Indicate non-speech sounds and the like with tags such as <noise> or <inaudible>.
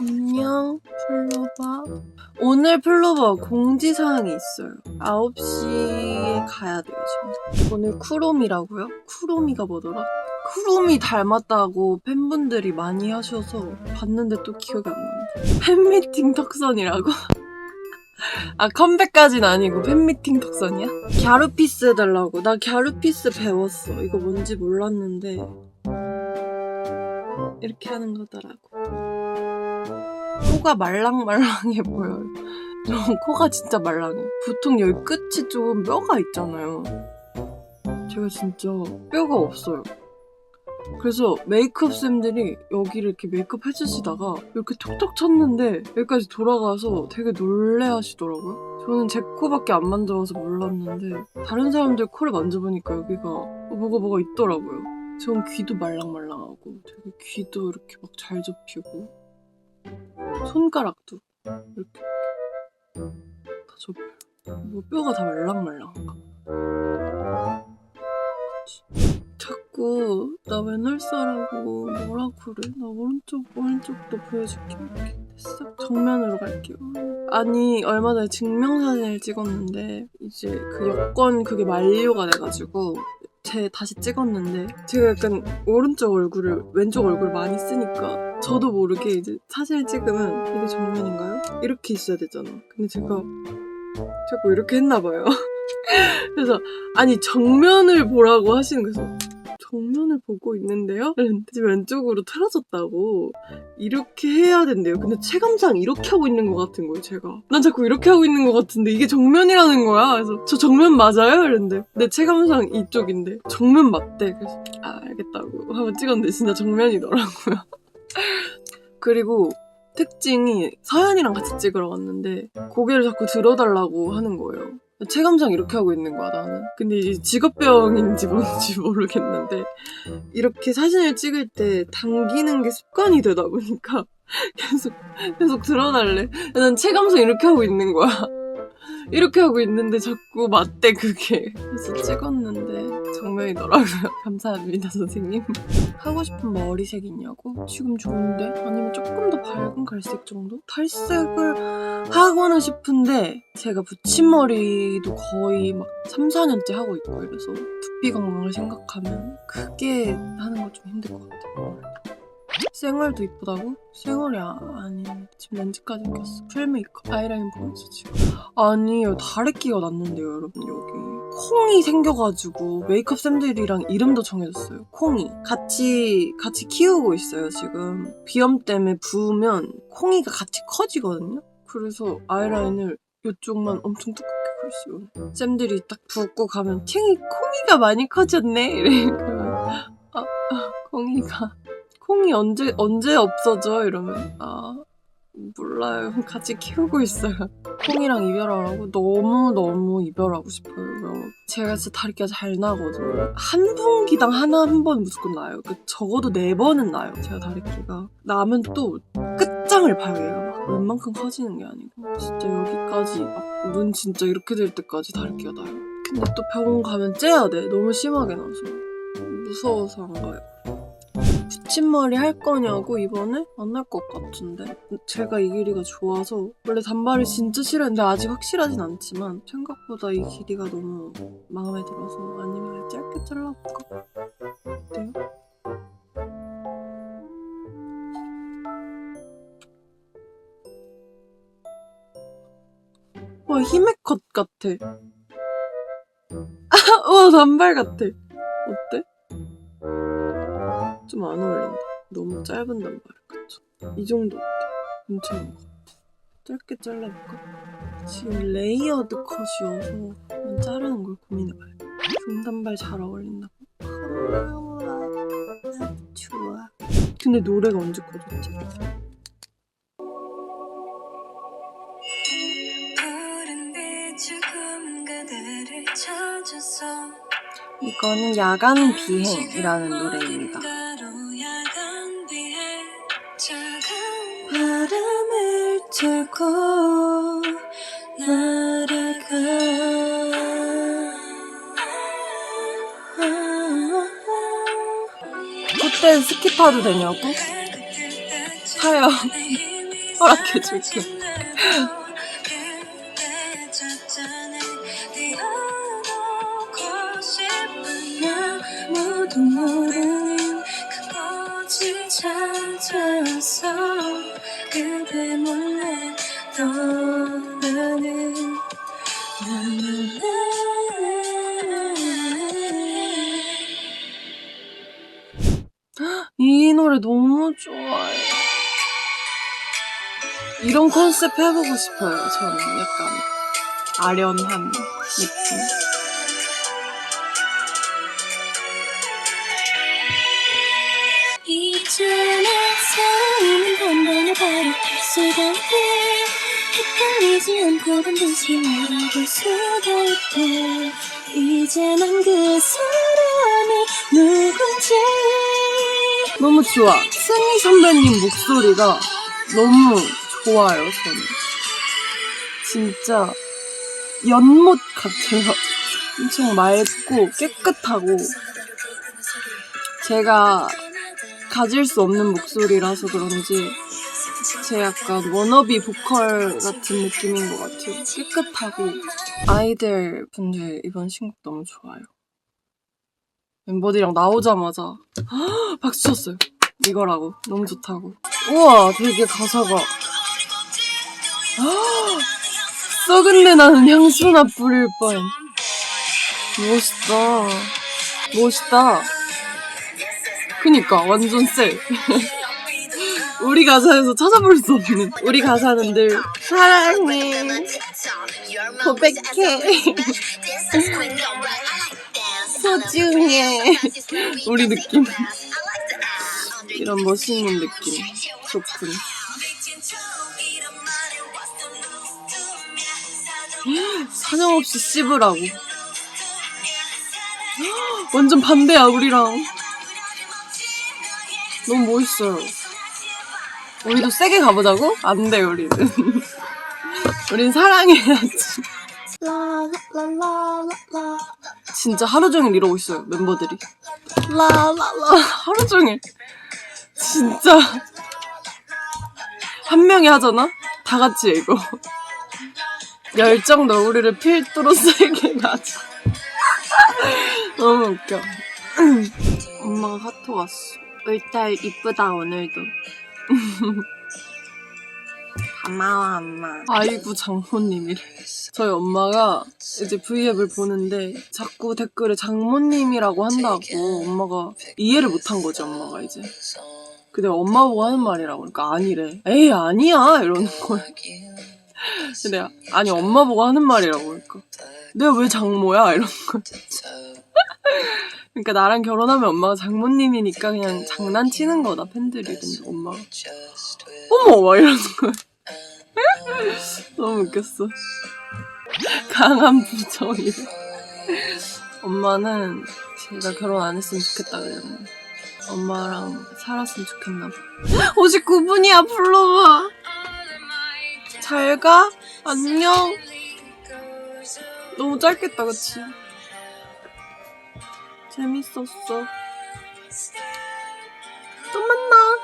안녕, 플로바. 오늘 플로버 공지사항이 있어요. 9시에 가야 돼요, 지금. 오늘 쿠로미라고요? 쿠로미가 뭐더라? 쿠로미 닮았다고 팬분들이 많이 하셔서 봤는데 또 기억이 안 나는데. 팬미팅 턱선이라고? 아, 컴백까진 아니고 팬미팅 턱선이야? 갸루피스 해달라고. 나 갸루피스 배웠어. 이거 뭔지 몰랐는데. 이렇게 하는 거더라고. 코가 말랑말랑해 보여요. 저 코가 진짜 말랑해. 보통 여기 끝이 좀 뼈가 있잖아요. 제가 진짜 뼈가 없어요. 그래서 메이크업 쌤들이 여기를 이렇게 메이크업 해주시다가 이렇게 톡톡 쳤는데 여기까지 돌아가서 되게 놀래 하시더라고요. 저는 제 코밖에 안 만져봐서 몰랐는데 다른 사람들 코를 만져보니까 여기가 뭐가 뭐가 있더라고요. 전 귀도 말랑말랑하고 되게 귀도 이렇게 막 잘 접히고 손가락도 이렇게 다 접혀요. 뭐 뼈가 다 말랑말랑한가. 그치. 자꾸 나 맨날싸라고 뭐라 그래? 나 오른쪽 오른쪽도 보여줄게. 이렇게 됐어? 정면으로 갈게요. 아니 얼마 전에 증명사진을 찍었는데 이제 그 여권 그게 만료가 돼가지고 제 다시 찍었는데 제가 약간 오른쪽 얼굴을 왼쪽 얼굴 많이 쓰니까 저도 모르게 이제 사진을 찍으면 이게 정면인가요? 이렇게 있어야 되잖아. 근데 제가 자꾸 이렇게 했나 봐요. <laughs> 그래서 아니 정면을 보라고 하시는 거예요. 정면을 보고 있는데요? <laughs> 지금 왼쪽으로 틀어졌다고 이렇게 해야 된대요. 근데 체감상 이렇게 하고 있는 것 같은 거예요, 제가. 난 자꾸 이렇게 하고 있는 것 같은데 이게 정면이라는 거야. 그래서 저 정면 맞아요? 이랬는데 내 체감상 이쪽인데 정면 맞대. 그래서 아 알겠다고 한번 찍었는데 진짜 정면이더라고요. <laughs> 그리고 특징이 서연이랑 같이 찍으러 왔는데 고개를 자꾸 들어달라고 하는 거예요. 체감상 이렇게 하고 있는 거야 나는. 근데 이제 직업병인지 뭔지 모르겠는데 이렇게 사진을 찍을 때 당기는 게 습관이 되다 보니까 <laughs> 계속 계속 들어달래. 난 체감상 이렇게 하고 있는 거야. 이렇게 하고 있는데 자꾸 맞대 그게. 그래서 찍었는데 정면이더라고요. <laughs> 감사합니다 선생님. 하고 싶은 머리색 있냐고? 지금 좋은데? 아니면 조금 더 밝은 갈색 정도? 탈색을 하고는 싶은데 제가 붙임머리도 거의 막 3, 4년째 하고 있고 이래서 두피 건강을 생각하면 크게 하는 거 좀 힘들 것 같아요. 쌩얼도 이쁘다고? 쌩얼이 아, 아니 지금 렌즈까지 꼈어. 풀메이크업 아이라인 보여줘 지금 아니요. 다래끼가 났는데요 여러분 여기. 콩이 생겨가지고 메이크업 쌤들이랑 이름도 정해졌어요. 콩이. 같이 같이 키우고 있어요 지금. 비염 때문에 부으면 콩이가 같이 커지거든요? 그래서 아이라인을 이쪽만 엄청 두껍게 그렸어요 쌤들이 딱 붓고 가면 팅이 콩이가 많이 커졌네! 그러면 <laughs> 아, 아 콩이가 콩이 언제 언제 없어져? 이러면 아 몰라요. 같이 키우고 있어요. 콩이랑 이별하라고? 너무 너무 이별하고 싶어요. 여러분. 제가 진짜 다리가 잘 나거든요. 한 분기당 하나 한 번 무조건 나요. 그 적어도 네 번은 나요 제가 다리끼가. 나면 또 끝장을 봐요 얘가 막. 웬만큼 커지는 게 아니고. 진짜 여기까지 막 눈 진짜 이렇게 될 때까지 다리끼가 나요. 근데 또 병원 가면 째야 돼. 너무 심하게 나서. 무서워서 안 가요 붙임머리 할 거냐고 이번에 안 할 것 같은데 제가 이 길이가 좋아서 원래 단발이 진짜 싫어했는데 아직 확실하진 않지만 생각보다 이 길이가 너무 마음에 들어서 아니면 짧게 잘라볼까? 어때요? 와 히메컷 같아 <laughs> 와 단발 같아 어때? 좀 안 어울린다. 너무 짧은 단발 그쵸? 이 정도 어때? 괜찮은 것 같아. 짧게 잘라볼까? 지금 레이어드 컷이어서 한번 자르는 걸 고민해봐요. 중단발 잘 어울린다고? 좋아. 근데 노래가 언제 꺼졌지? 이거는 야간 비행이라는 노래입니다. 바람을 타고 날아가 그땐 스키 타도 되냐고? 타요. <laughs> 허락해줄게. 찾아서 그대 몰래 떠나는 이 노래 너무 좋아요. 이런 컨셉 해보고 싶어요. 저는 약간 아련한 느낌. 이전에 쌓이는 단단을 바로 할 수가 있대 헷갈리지 않고 반드시 말해볼 수가 있대 이제 난 그 사람이 누군지 너무 좋아. 승희 선배님 목소리가 너무 좋아요, 저는. 진짜 연못 같아요. 엄청 맑고 깨끗하고 제가 가질 수 없는 목소리라서 그런지 제 약간 워너비 보컬 같은 느낌인 것 같아요. 깨끗하고 아이들 분들 이번 신곡 너무 좋아요. 멤버들이랑 나오자마자 헉, 박수 쳤어요. 이거라고 너무 좋다고. 우와 되게 가사가 헉, 썩은 내 나는 향수나 뿌릴 뻔. 멋있다. 멋있다. 그니까 완전 쎄. <laughs> 우리 가사에서 찾아볼 수 없는 우리 가사는 늘 사랑해. 고백해. <laughs> 소중해. 우리 느낌. 이런 멋있는 느낌. 좋군. <gasps> 사정없이 씹으라고. <gasps> 완전 반대야 우리랑 너무 멋있어요 우리도 세게 가보자고? 안 돼, 우리는. <laughs> 우린 사랑해야지. 진짜 하루 종일 이러고 있어요, 멤버들이. 라라라. 하루 종일. 진짜. 한 명이 하잖아? 다 같이 이거. 열정 너구리를 필두로 세게 가자. <laughs> 너무 웃겨. <clears throat> 엄마가 카톡 왔어. 을달 이쁘다, 오늘도. <laughs> 고마워 엄마. 아이고 장모님이래. 저희 엄마가 이제 V앱을 보는데 자꾸 댓글에 장모님이라고 한다고 엄마가 이해를 못한 거지 엄마가 이제. 근데 엄마 보고 하는 말이라고 그러니까 아니래. 에이 아니야! 이러는 거야. <laughs> 근데 아니 엄마 보고 하는 말이라고 그러니까. 내가 왜 장모야? 이러는 거야 <laughs> 그러니까 나랑 결혼하면 엄마가 장모님이니까 그냥 장난치는 거다 팬들이 근데 엄마가. 어머 막 이러는 거야. <laughs> 너무 웃겼어. 강한 부정이래 엄마는 제가 결혼 안 했으면 좋겠다 그랬는데 엄마랑 살았으면 좋겠나 봐. <gasps> 59분이야 불러봐. 잘가? 안녕. 너무 짧겠다 그치 재밌었어. 또 만나